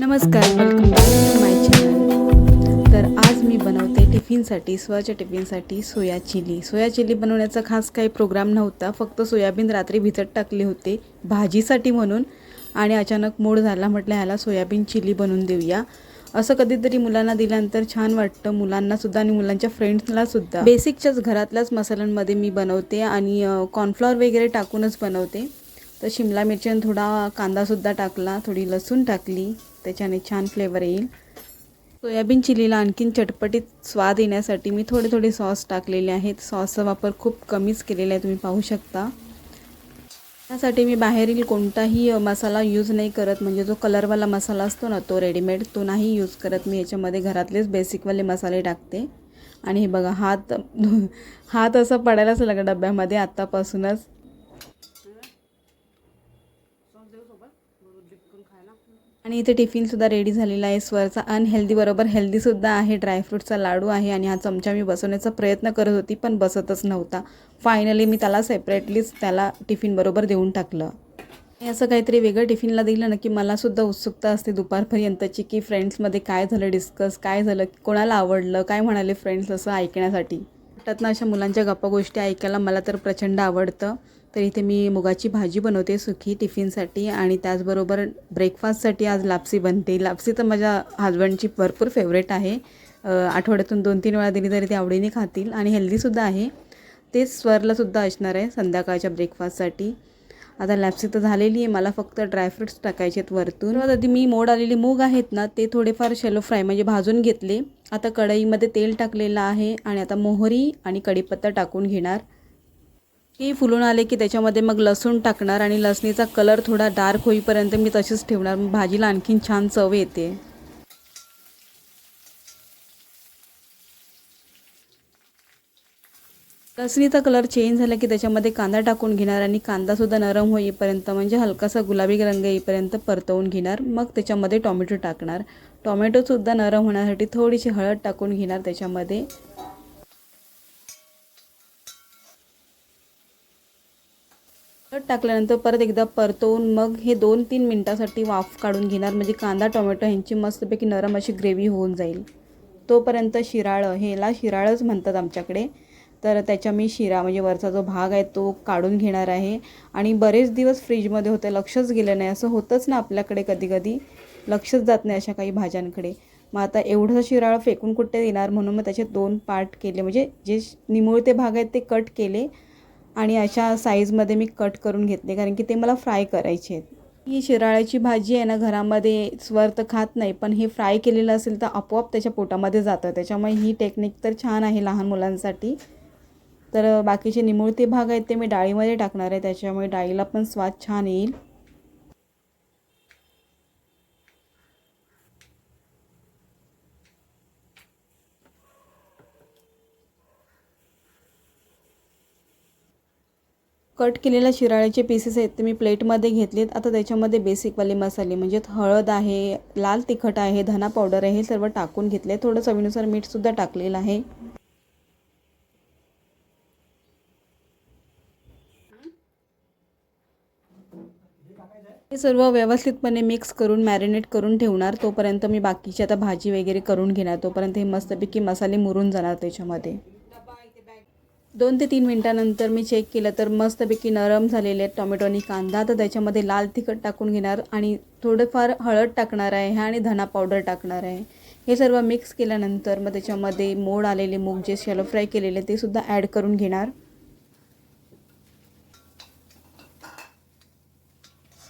नमस्कार welcome back to my channel तर आज मी बनवते टिफिनसाठी स्वच्या टिफिनसाठी सोया चिली. सोया चिली बनवण्याचा खास काही प्रोग्राम नव्हता फक्त सोयाबीन रात्री भिजत टाकले होते भाजीसाठी म्हणून. आणि अचानक मूड झाला म्हटलं ह्याला सोयाबीन चिली बनवून देऊया. असं कधीतरी मुलांना दिल्यानंतर छान वाटतं मुलांनासुद्धा आणि मुलांच्या फ्रेंड्सलासुद्धा बेसिकच्याच घरातल्याच मसाल्यांमध्ये मी बनवते आणि कॉर्नफ्लॉवर वगैरे टाकूनच बनवते. तर शिमला मिरची आणि थोडा कांदासुद्धा टाकला थोडी लसूण टाकली. त्याच्याने छान फ्लेवर येईल. सोयाबीन चिलीला आणखीन चटपटीत स्वाद येण्यासाठी मी थोडे थोडे सॉस टाकलेले आहेत. सॉसचा वापर खूप कमीच केलेला आहे तुम्ही पाहू शकता. त्यासाठी मी बाहेरील कोणताही मसाला यूज नाही करत. म्हणजे जो कलरवाला मसाला असतो ना तो रेडीमेड तो नाही यूज करत. मी याच्यामध्ये घरातलेच बेसिकवाले मसाले टाकते. आणि हे बघा हात हात असा पडायलाच लागला डब्यामध्ये आत्तापासूनच आणि इथे टिफिनसुद्धा रेडी झालेला आहे. स्वरचा अनहेल्दी बरोबर हेल्दीसुद्धा आहे. ड्रायफ्रूटचा लाडू आहे आणि हा चमचा मी बसवण्याचा प्रयत्न करत होती पण बसतच नव्हता. फायनली मी त्याला सेपरेटलीच त्याला टिफिनबरोबर देऊन टाकलं. असं काहीतरी वेगळं टिफिनला दिलं ना की मलासुद्धा उत्सुकता असते दुपारपर्यंतची की फ्रेंड्समध्ये काय झालं डिस्कस काय झालं कोणाला आवडलं काय म्हणाले फ्रेंड्स असं ऐकण्यासाठी. वाटतात ना अशा मुलांच्या गप्पा गोष्टी ऐकायला मला तर प्रचंड आवडतं. तर इथे मी मुगाची भाजी बनवते सुखी टिफिनसाठी आणि त्याचबरोबर ब्रेकफास्टसाठी आज लापसी बनते. लापसी तर माझ्या हजबंडची भरपूर फेवरेट आहे. आठवड्यातून दोन तीन वेळा दिली तरी ते आवडीने खातील आणि हेल्दीसुद्धा आहे. तेच स्वरलासुद्धा असणार आहे संध्याकाळच्या ब्रेकफास्टसाठी आता लॅप्सी तर झालेली आहे मला फक्त ड्रायफ्रुट्स टाकायचे आहेत वरतून. तेव्हा आधी मी मोड आलेले मूग आहेत ना ते थोडेफार शेलो फ्राय म्हणजे भाजून घेतले. आता कढईमध्ये तेल टाकलेलं आहे आणि आता मोहरी आणि कढीपत्ता टाकून घेणार. ते फुलून आले की त्याच्यामध्ये मग लसूण टाकणार आणि लसणीचा कलर थोडा डार्क होईपर्यंत मी तशीच ठेवणार. भाजीला आणखीन छान चव येते. लसणीचा कलर चेंज झाला की त्याच्यामध्ये कांदा टाकून घेणार आणि कांदासुद्धा नरम होईपर्यंत म्हणजे हलकासा गुलाबी रंग येईपर्यंत परतवून घेणार. मग त्याच्यामध्ये टॉमॅटो टाकणार. टॉमॅटोसुद्धा नरम होण्यासाठी थोडीशी हळद टाकून घेणार त्याच्यामध्ये. हळद टाकल्यानंतर परत एकदा परतवून मग हे दोन तीन मिनटासाठी वाफ काढून घेणार. म्हणजे कांदा टोमॅटो ह्यांची मस्तपैकी नरम अशी ग्रेव्ही होऊन जाईल. तोपर्यंत शिराळं हेला शिराळंच म्हणतात आमच्याकडे. तर त्याच्या मी शिरा म्हणजे वरचा जो भाग आहे तो काढून घेणार आहे. आणि बरेच दिवस फ्रीजमध्ये होते लक्षच गेलं नाही. असं होतंच ना आपल्याकडे कधी कधी लक्षच जात नाही अशा काही भाज्यांकडे. मग आता एवढं शिराळ फेकून कुठे देणार? म्हणून मग त्याचे दोन पार्ट केले. म्हणजे जे निमुळते भाग आहेत ते कट केले. आणि अशा साईजमध्ये मी कट करून घेतले. कारण की ते मला फ्राय करायचे आहेत. ही शिराळ्याची भाजी आहे ना घरामध्ये स्वर तर खात नाही पण हे फ्राय केलेलं असेल तर आपोआप त्याच्या पोटामध्ये जातं. त्याच्यामुळे ही टेक्निक तर छान आहे लहान मुलांसाठी. तर बाकीचे निमुळते भाग आहेत ते मी डाळीमध्ये टाकणार आहे. त्याच्यामुळे डाळीला पण स्वाद छान येईल. कट केलेल्या शिराळ्याचे पीसेस आहेत ते मी प्लेटमध्ये घेतलेत. आता त्याच्यामध्ये बेसिकवाले मसाले म्हणजे हळद आहे लाल तिखट आहे धना पावडर आहे हे सर्व टाकून घेतले. थोडं चवीनुसार मीठसुद्धा टाकलेलं आहे. हे सर्व व्यवस्थितपणे मिक्स करून मॅरिनेट करून ठेवणार. तोपर्यंत मी बाकीची आता भाजी वगैरे करून घेणार. तोपर्यंत हे मस्तपैकी मसाले मुरून जाणार त्याच्यामध्ये. दोन ते तीन मिनटानंतर मी चेक केलं तर मस्तपैकी नरम झालेले आहेत टोमॅटो आणि कांदा. तर त्याच्यामध्ये लाल तिखट टाकून घेणार आणि थोडंफार हळद टाकणार आहे आणि धना पावडर टाकणार आहे. हे सर्व मिक्स केल्यानंतर मग त्याच्यामध्ये मोड आलेले मूग जे शॅलो फ्राय केलेले ते सुद्धा ॲड करून घेणार.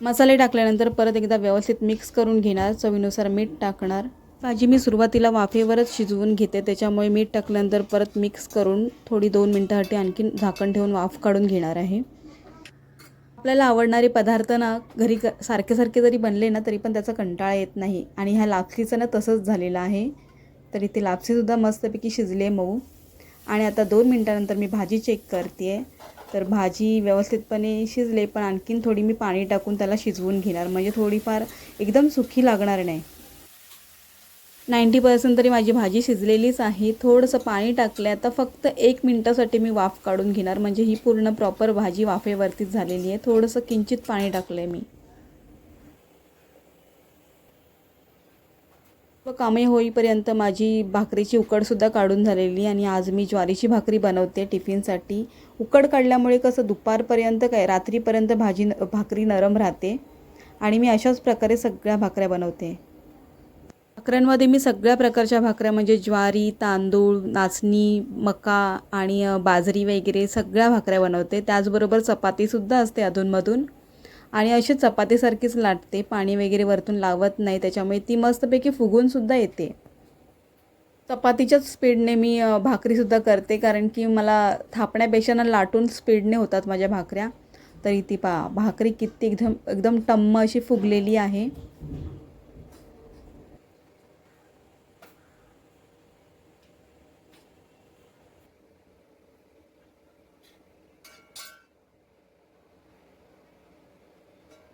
मसाले टाकल्यानंतर परत एकदा व्यवस्थित मिक्स करून घेणार. चवीनुसार मीठ टाकणार. भाजी मी सुरुवातीला वाफेवरच शिजवून घेते. त्याच्यामुळे मीठ टाकल्यानंतर परत मिक्स करून थोडी दोन मिनटासाठी आणखीन झाकण ठेवून वाफ काढून घेणार आहे. आपल्याला आवडणारे पदार्थ ना घरी क सारखे सारखे जरी बनले ना तरी पण त्याचा कंटाळा येत नाही. आणि ह्या लापसीचं ना तसंच झालेलं आहे. तर इथे लापसीसुद्धा मस्तपैकी शिजले मऊ. आणि आता दोन मिनटानंतर मी भाजी चेक करते आहे तर भाजी व्यवस्थितपणे शिजले पण आणखीन थोडी मी पाणी टाकून त्याला शिजवून घेणार. म्हणजे थोडीफार एकदम सुखी लागणार नाही. नाईंटी पर्सेंट तरी माझी भाजी शिजलेलीच आहे. थोडंसं पाणी टाकलं आता फक्त एक मिनटासाठी मी वाफ काढून घेणार. म्हणजे ही पूर्ण प्रॉपर भाजी वाफेवरतीच झालेली आहे. थोडंसं किंचित पाणी टाकलं आहे मी. व कामे होईपर्यंत माझी भाकरीची उकडसुद्धा काढून झालेली आणि आज मी ज्वारीची भाकरी बनवते टिफिनसाठी. उकड काढल्यामुळे कसं दुपारपर्यंत काय रात्रीपर्यंत भाजी न भाकरी नरम राहते आणि मी अशाच प्रकारे सगळ्या भाकऱ्या बनवते. भाकऱ्यांमध्ये मी सगळ्या प्रकारच्या भाकऱ्या म्हणजे ज्वारी तांदूळ नाचणी मका आणि बाजरी वगैरे सगळ्या भाकऱ्या बनवते. त्याचबरोबर चपातीसुद्धा असते अधूनमधून. आणि अशी चपातीसारखीच लाटते पाणी वगैरे वरतून लावत नाही त्याच्यामुळे ती मस्तपैकी फुगूनसुद्धा येते. चपातीच्याच स्पीडने मी भाकरीसुद्धा करते कारण की मला थापण्यापेक्षा ना लाटून स्पीडने होतात माझ्या भाकऱ्या. तरी ती पा भाकरी किती एकदम एकदम टम्म अशी फुगलेली आहे.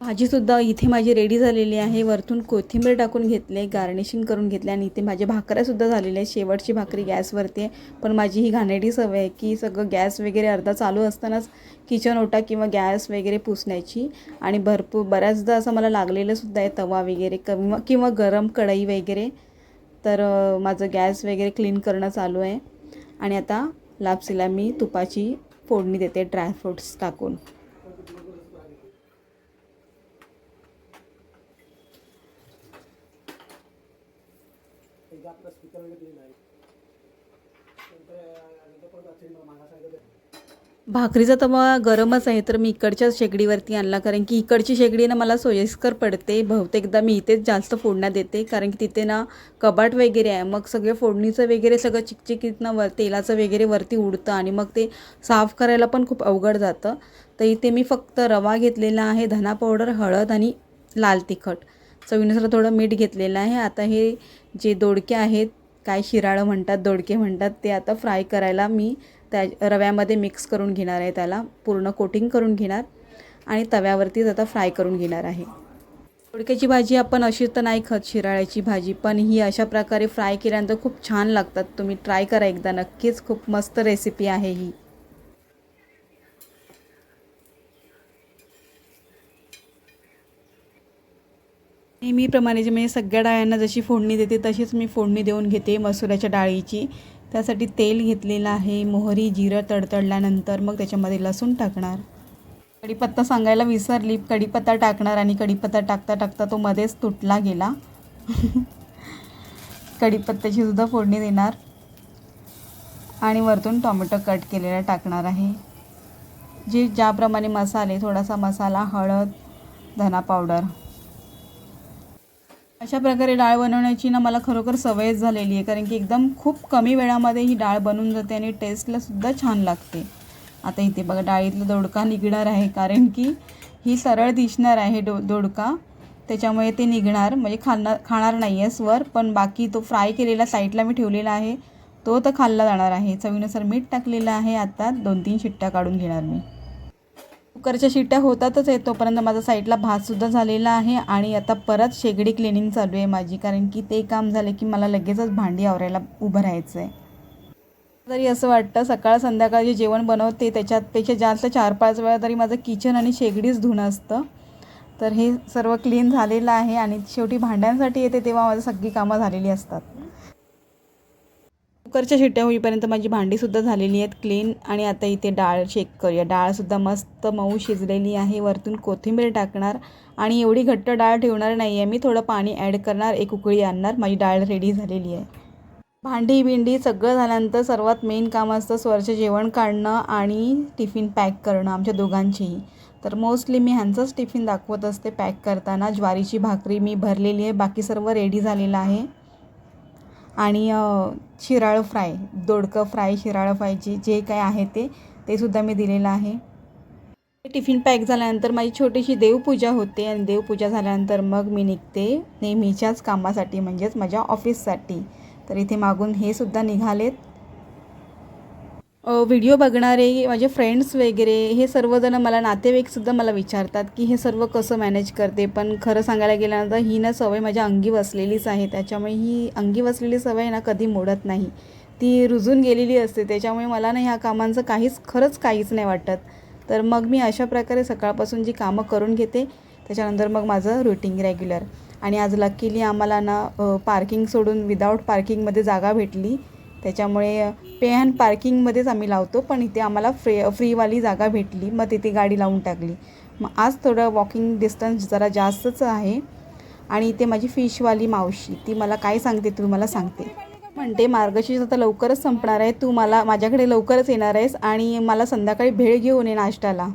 भाजीसुद्धा इथे माझी रेडी झालेली आहे. वरतून कोथिंबीर टाकून घेतले गार्निशिंग करून घेतले आणि इथे माझ्या भाकऱ्यासुद्धा झालेल्या आहेत. शेवटची भाकरी गॅसवरती आहे. पण माझी ही घाणेरडी सवय आहे की सगळं गॅस वगैरे अर्धा चालू असतानाच किचन ओटा किंवा गॅस वगैरे पुसण्याची आणि भरपूर बऱ्याचदा असं मला लागलेलंसुद्धा आहे तवा वगैरे किंवा किंवा गरम कढई वगैरे. तर माझं गॅस वगैरे क्लीन करणं चालू आहे. आणि आता लापसीला मी तुपाची फोडणी देते ड्रायफ्रूट्स टाकून. भाकरीचा तवा गरमच आहे तर मी इकडच्या शेगडीवरती आणला कारण की इकडची शेगडी ना मला सोयीस्कर पडते. बहुतेकदा मी इथेच जास्त फोडण्या देते कारण की तिथे ना कबाट वगैरे आहे. मग सगळे फोडणीचं वगैरे सगळं चिकचिकीतनं वर तेलाचं वगैरे वरती उडतं आणि मग ते साफ करायला पण खूप अवघड जातं. तर इथे मी फक्त रवा घेतलेला आहे धना पावडर हळद आणि लाल तिखट. चवीनुसार थोडं मीठ घेतलेलं आहे. आता हे जे दोडके आहेत काय शिराळं म्हणतात दोडके म्हणतात ते आता फ्राय करायला मी त्या रव्यामध्ये मिक्स करून घेणार आहे त्याला. पूर्ण कोटिंग करून घेणार आणि तव्यावरतीच आता फ्राय करून घेणार आहे. दोडक्याची भाजी आपण अशी तर नाही खात शिराळ्याची भाजी पण ही अशा प्रकारे फ्राय केल्यानंतर खूप छान लागतात. तुम्ही ट्राय करा एकदा नक्कीच खूप मस्त रेसिपी आहे ही. नेहमीप्रमाणे जे म्हणजे सगळ्या डाळ्यांना जशी फोडणी देते तशीच मी फोडणी देऊन घेते मसुराच्या डाळीची. त्यासाठी तेल घेतलेलं आहे मोहरी जिरं तडतडल्यानंतर मग त्याच्यामध्ये लसूण टाकणार. कढीपत्ता सांगायला विसरली कढीपत्ता टाकणार आणि कढीपत्ता टाकता टाकता तो मध्येच तुटला गेला. कढीपत्त्याची सुद्धा फोडणी देणार. आणि वरतून टोमॅटो कट केलेला टाकणार आहे. जे ज्याप्रमाणे मसाले थोडासा मसाला हळद धना पावडर. अशा प्रकारे डाळ बनवण्याची ना मला खरोखर सवयच झालेली आहे. कारण की एकदम खूप कमी वेळामध्ये ही डाळ बनून जाते आणि टेस्टला सुद्धा छान लागते. आता इथे बघा डाळीतला दोडका निघणार आहे. कारण की ही सरळ दिसणार आहे डो दोडका. त्याच्यामुळे ते निघणार. म्हणजे खाणार खाणार नाही आहे स्वर पण बाकी तो फ्राय केलेला साईडला मी ठेवलेला आहे. तो तर खाल्ला जाणार आहे. चवीनुसार मीठ टाकलेलं आहे आता. दोन तीन शिट्ट्या काढून घेणार मी. कुकरच्या शिट्ट्या होतातच आहे तोपर्यंत माझा साईडला भातसुद्धा झालेला आहे आणि आता परत शेगडी क्लिनिंग चालू आहे माझी कारण की ते काम झाले की मला लगेचच भांडी आवरायला उभं राहायचं आहे. तरी असं वाटतं सकाळ संध्याकाळ जे जेवण बनवते त्याच्यातपेक्षा जास्त चार पाच वेळा तरी माझं किचन आणि शेगडीच धुणं असतं. तर हे सर्व क्लीन झालेलं आहे आणि शेवटी भांड्यांसाठी येते तेव्हा माझं सगळी कामं झालेली असतात. कुकरच्या शिट्ट्या होईपर्यंत माझी भांडीसुद्धा झालेली आहेत क्लीन आणि आता इथे डाळ शेक करूया. डाळसुद्धा मस्त मऊ शिजलेली आहे. वरतून कोथिंबीर टाकणार. आणि एवढी घट्ट डाळ ठेवणार नाही आहे मी. थोडं पाणी ॲड करणार. एक उकळी आणणार. माझी डाळ रेडी झालेली आहे. भांडी बिंडी सगळं झाल्यानंतर सर्वात मेन काम असतं स्वरचं जेवण काढणं आणि टिफिन पॅक करणं आमच्या दोघांचीही. तर मोस्टली मी ह्यांचंच टिफिन दाखवत असते पॅक करताना. ज्वारीची भाकरी मी भरलेली आहे. बाकी सर्व रेडी झालेलं आहे. आणि शिराळं फ्राय दोडकं फ्राय शिराळं फ्रायची जे काय आहे ते ते सुद्धा मी दिलेलं आहे. टिफिन पॅक झाल्यानंतर माझी छोटीशी देवपूजा होते आणि देवपूजा झाल्यानंतर मग मी निघते नेहमीच्याच कामासाठी म्हणजेच माझ्या ऑफिससाठी. तर इथे मागून हे सुद्धा निघालेत. व्हिडिओ बघणारे माझे फ्रेंड्स वगैरे हे सर्वजण मला नातेवाईकसुद्धा मला विचारतात की हे सर्व कसं मॅनेज करते? पण खरं सांगायला गेल्यानंतर ही ना सवय माझ्या अंगी बसलेलीच आहे. त्याच्यामुळे ही अंगी बसलेली सवय ना कधी मोडत नाही. ती रुजून गेलेली असते. त्याच्यामुळे मला ना ह्या कामांचं काहीच खरंच काहीच नाही वाटत. तर मग मी अशा प्रकारे सकाळपासून जी कामं करून घेते त्याच्यानंतर मग माझं रुटीन रेग्युलर आणि आज लकीली आम्हाला ना पार्किंग सोडून विदाऊट पार्किंगमध्ये जागा भेटली. त्याच्यामुळे पे अँड पार्किंगमध्येच आम्ही लावतो पण इथे आम्हाला फ्री फ्रीवाली जागा भेटली. मग तिथे गाडी लावून टाकली. मग आज थोडं वॉकिंग डिस्टन्स जरा जास्तच आहे. आणि इथे माझी फिशवाली मावशी ती मला काय सांगते तू मला सांगते. म्हणते मार्गशीर्ष आता लवकरच संपणार आहे. तू मला माझ्याकडे लवकरच येणार आहेस आणि मला संध्याकाळी भेळ घेऊन ये नाश्त्याला.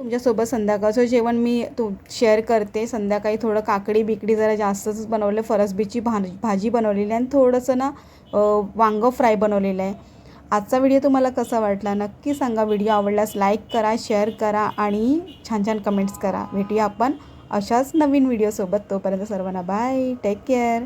तुमच्यासोबत संध्याकाळचं जेवण मी तू शेअर करते. संध्याकाळी थोडं काकडी बिकडी जरा जास्तच बनवलं फरसबीची भा भाजी बनवलेली आहे आणि थोडंसं ना वांगं फ्राय बनवलेलं आहे. आजचा व्हिडिओ तुम्हाला कसा वाटला नक्की सांगा. व्हिडिओ आवडल्यास लाईक करा शेअर करा आणि छान छान कमेंट्स करा. भेटूया आपण अशाच नवीन व्हिडिओसोबत तोपर्यंत सर्वांना बाय टेक केअर